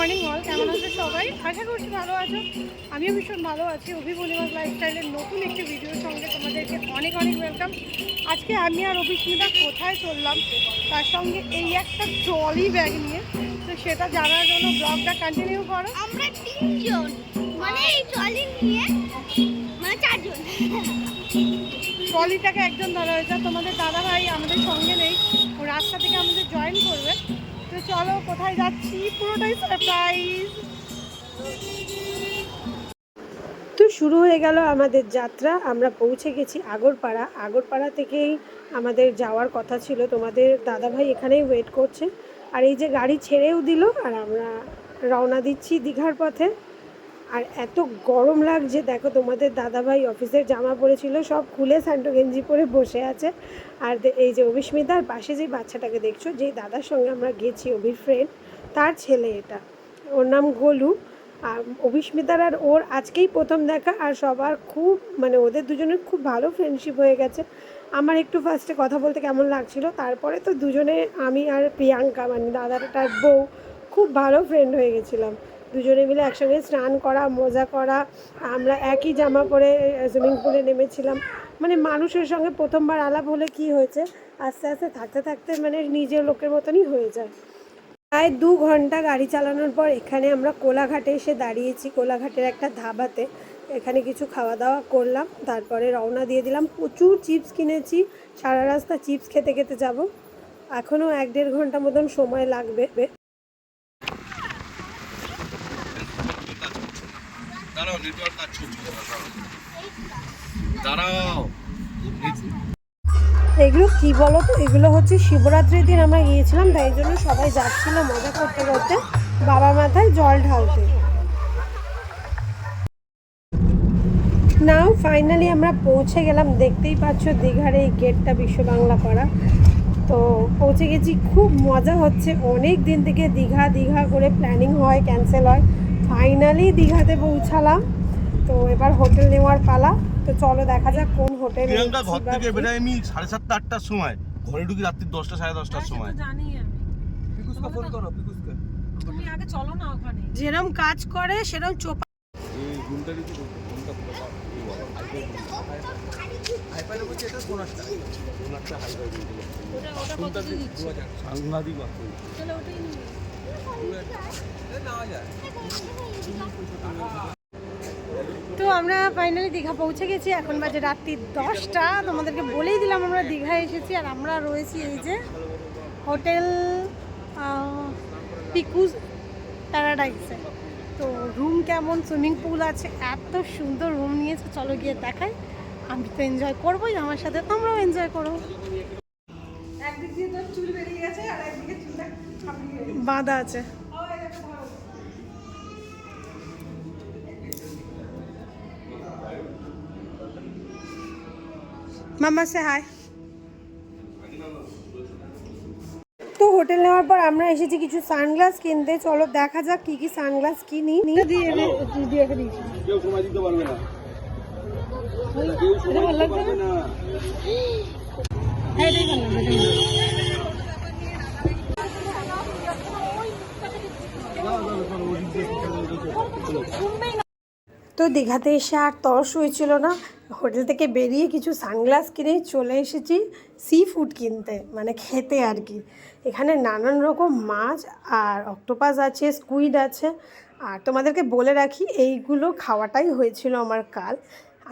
Morning all কেমন আছো সবাই? আশা করছি ভালো আছো। আমিও ভীষণ ভালো আছি। অভিমনিমাস লাইফস্টাইলের নতুন একটি ভিডিওর সঙ্গে তোমাদেরকে অনেক অনেক ওয়েলকাম আজকে আমি আর অভিস্মিতা কোথায় চললাম তার সঙ্গে এই একটা ট্রলি ব্যাগ নিয়ে। তো সেটা জানার জন্য ব্লগটা কন্টিনিউ করো। আমরা তিনজন। মানে এই ট্রলি নিয়ে মানে চারজন। ট্রলিটাকে একজন ধরা হয়েছে। তোমাদের দাদা ভাই আমাদের সঙ্গে নেই। ও রাস্তা থেকে আমাদের জয়েন করবে। তো চলো, কোথায় যাচ্ছি? পুরোটাই সারপ্রাইজ তো শুরু হয়ে গেল আমাদের যাত্রা। আমরা পৌঁছে গেছি আগরপাড়া। আগরপাড়া থেকেই আমাদের যাওয়ার কথা ছিল। তোমাদের দাদাভাই এখানেই ওয়েট করছে। আর এই যে গাড়ি ছেড়েও দিল, আর আমরা রওনা দিচ্ছি দীঘার পথে। আর এত গরম লাগছে, দেখো তোমাদের দাদাভাই অফিসের জামা পরেছিল, সব খুলে স্যান্টো গেঞ্জি পরে বসে আছে। আর এই যে অভিস্মিতার পাশে যে বাচ্চাটাকে দেখছ যেই দাদার সঙ্গে আমরা গেছি অভির ফ্রেন্ড তার ছেলে এটা। ওর নাম গোলু। আর অভিস্মিতার আর ওর আজকেই প্রথম দেখা আর সবার খুব মানে ওদের দুজনের খুব ভালো ফ্রেন্ডশিপ হয়ে গেছে। আমার একটু ফার্স্টে কথা বলতে কেমন লাগছিল, তারপরে তো দুজনে, আমি আর প্রিয়াঙ্কা মানে দাদাটার বউ, খুব ভালো ফ্রেন্ড হয়ে গেছিলাম। দুজনে মিলে একসঙ্গে স্নান করা, মজা করা, আমরা একই জামা পরে সুইমিং পুলে নেমেছিলাম। মানে মানুষের সঙ্গে প্রথমবার আলাপ হলে কি হয়েছে? আস্তে আস্তে থাকতে থাকতে মানে নিজের লোকের মতনই হয়ে যায়। প্রায় দু ঘণ্টা গাড়ি চালানোর পর এখানে আমরা কোলাঘাটে এসে দাঁড়িয়েছি, কোলাঘাটের একটা ধাবাতে। এখানে কিছু খাওয়া দাওয়া করলাম, তারপরে রওনা দিয়ে দিলাম। প্রচুর চিপস কিনেছি, সারা রাস্তা চিপস খেতে খেতে যাব। এখনও এক দেড় ঘণ্টা মতন সময় লাগবে। এগুলো কি বলো তো এগুলো হচ্ছে শিবরাত্রির দিন আমরা গিয়েছিলাম, তাই জন্য সবাই যাচ্ছিল মজা করতে করতে বাবার মাথায় জল ঢালতে। নাও ফাইনালি আমরা পৌঁছে গেলাম, দেখতেই পাচ্ছ দীঘার এই গেটটা বিশ্ব বাংলা করা। তো পৌঁছে গেছি, খুব মজা হচ্ছে, অনেক দিন থেকে দীঘা দীঘা করে প্ল্যানিং হয় ক্যান্সেল হয়। ফাইনালি দীঘাতে পৌঁছালাম। তো এবার হোটেল নেওয়ার পালা। তো চলো দেখা যাক কোন হোটেল প্রিয়াঙ্কা ঘর থেকে বেরোয় আমি সাড়ে সাতটা আটটার সময়। ঘরে ঢুকি রাত্রি দশটা সাড়ে দশটার সময়। জানি আমি। তুমি আগে চলো না ওখানে। যেরম কাজ করে সেরম চোপা ওটা ওটা কত দিয়ে দিচ্ছ? সাংঘাতিক চলো ওটাই নিয়ে তো আমরা ফাইনালি দীঘা পৌঁছে গেছি, এখন বাজে রাত্রি দশটা। তোমাদেরকে বলেই দিলাম আমরা দীঘা এসেছি, আর আমরা রয়েছি এই যে হোটেল পিকুজ প্যারাডাইসে। তো রুম কেমন? সুইমিং পুল আছে, এত সুন্দর রুম নিয়েছে, চলো গিয়ে দেখাই। আমি তো এনজয় করবোই, আমার সাথে তোমরাও এনজয় করো। একদিক দিয়ে তোর চুল বেরিয়ে গেছে, আর একদিকে বাঁধা আছে মামা সে হাই তো হোটেল নেওয়ার পর আমরা এসেছি কিছু সানগ্লাস কিনতে চলো দেখা যাক কি কি সানগ্লাস কিনি দিয়ে দে- দিয়ে রেখে দিয়েছি কেউ সময় দিতে পারবে না এটা ভালো লাগছে না? হ্যাঁ, এটাই ভালো লাগছে, এটাই ভালো। তো দীঘাতে এসে আর তরস হয়েছিল না। হোটেল থেকে বেরিয়ে কিছু সানগ্লাস কিনে চলে এসেছি সি ফুড কিনতে মানে খেতে আর কি। এখানে নানান রকম মাছ আর অক্টোপাস আছে, স্কুইড আছে। আর তোমাদেরকে বলে রাখি, এইগুলো খাওয়াটাই হয়েছিল আমার কাল।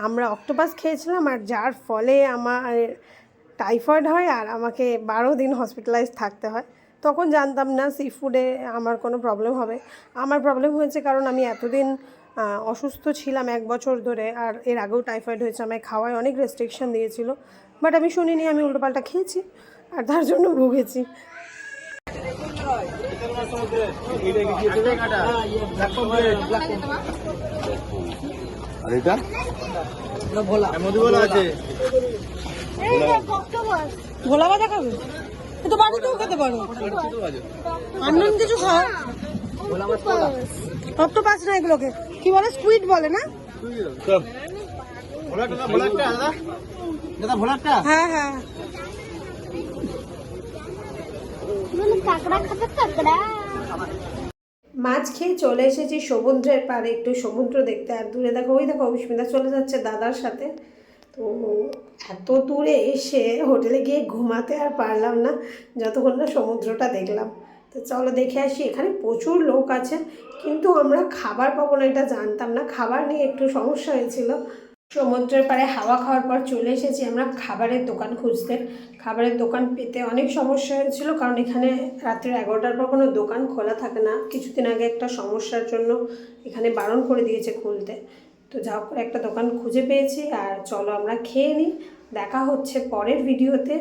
আমরা অক্টোপাস খেয়েছিলাম আর যার ফলে আমার টাইফয়েড হয় আর আমাকে বারো দিন হসপিটালাইজ থাকতে হয়। তখন জানতাম না সি ফুডে আমার কোনো প্রবলেম হবে। আমার প্রবলেম হয়েছে কারণ আমি এতদিন অসুস্থ ছিলাম এক বছর ধরে আর এর আগেও টাইফয়েড হয়েছে আমায় খাওয়ায় অনেক রেস্ট্রিকশন দিয়েছিল। বাট আমি শুনিনি আমি উল্টোপাল্টা খেয়েছি আর তার জন্য ভুগেছি। আর এটা? মধুবলা আছে গোলা বাজা খাবে? এ তো বাড়িতেও খেতে পারো। আনন্দ কিছু খাও। অক্টোপাস না এগুলোকে। কি বলে? স্কুইড বলে না? হ্যাঁ হ্যাঁ। কাকড়া খাবে কাকড়া। মাছ খেয়ে চলে এসেছি সমুদ্রের পাড়ে। একটু সমুদ্র দেখতে আর দূরে। দেখো ওই দেখো অবিস্মিতা চলে যাচ্ছে দাদার সাথে। তো এত দূরে এসে হোটেলে গিয়ে ঘুমাতে আর পারলাম না, যতক্ষণ না সমুদ্রটা দেখলাম। তো চলো দেখে আসি, এখানে প্রচুর লোক আছে, কিন্তু আমরা খাবার পাবো না, এটা জানতাম না। খাবার নিয়ে একটু সমস্যা হয়েছিল। সমুদ্রের পাড়ে হাওয়া খাওয়ার পর চলে এসেছি আমরা খাবারের দোকান খুঁজতে। খাবারের দোকান পেতে অনেক সমস্যা হয়েছিল, কারণ এখানে রাত্রি এগারোটার পর কোনো দোকান খোলা থাকে না। কিছুদিন আগে একটা সমস্যার জন্য এখানে বারণ করে দিয়েছে খুলতে। তো যা করে একটা দোকান খুঁজে পেয়েছি আর চলো আমরা খেয়ে নিই। দেখা হচ্ছে পরের ভিডিওতে।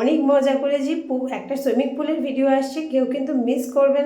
অনেক মজা করেছি। একটা সুইমিং পুলের ভিডিও আসছে, কেউ কিন্তু মিস করবে না।